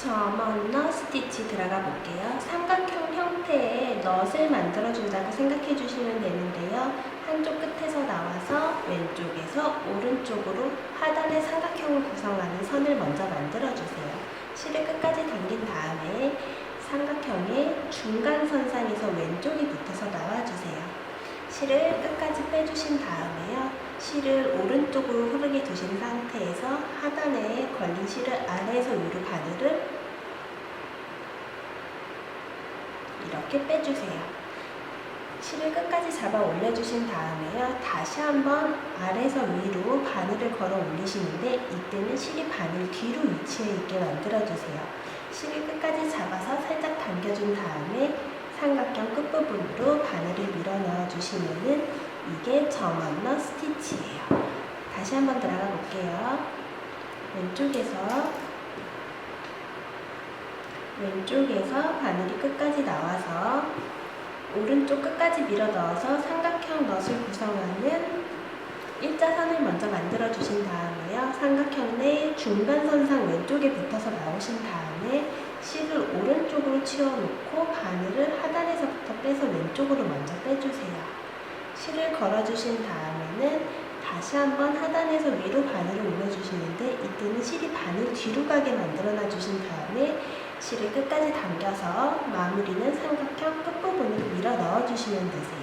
점언너 스티치 들어가 볼게요. 삼각형 형태의 넛을 만들어준다고 생각해 주시면 되는데요. 한쪽 끝에서 나와서 왼쪽에서 오른쪽으로 하단의 삼각형을 구성하는 선을 먼저 만들어주세요. 실을 끝까지 당긴 다음에 삼각형의 중간 선상에서 왼쪽이 붙어서 나와주세요. 실을 끝까지 빼주신 다음에요. 실을 오른쪽으로 흐르게 두신 상태에서 하단에 실을 아래에서 위로 바늘을 이렇게 빼주세요. 실을 끝까지 잡아 올려주신 다음에요. 다시 한번 아래에서 위로 바늘을 걸어 올리시는데 이때는 실이 바늘 뒤로 위치해 있게 만들어주세요. 실을 끝까지 잡아서 살짝 당겨준 다음에 삼각형 끝부분으로 바늘을 밀어 넣어 주시면은 이게 점언너 스티치예요. 다시 한번 들어가 볼게요. 왼쪽에서 왼쪽에서 바늘이 끝까지 나와서 오른쪽 끝까지 밀어 넣어서 삼각형 넛을 구성하는 일자선을 먼저 만들어 주신 다음에요. 삼각형 내 중간선상 왼쪽에 붙어서 나오신 다음에 실을 오른쪽으로 치워놓고 바늘을 하단에서부터 빼서 왼쪽으로 먼저 빼주세요. 실을 걸어주신 다음에는 다시 한번 하단에서 위로 바늘을 올려주시는데 뒤로 가게 만들어놔 주신 다음에 실을 끝까지 당겨서 마무리는 삼각형 끝부분으로 밀어 넣어 주시면 되세요.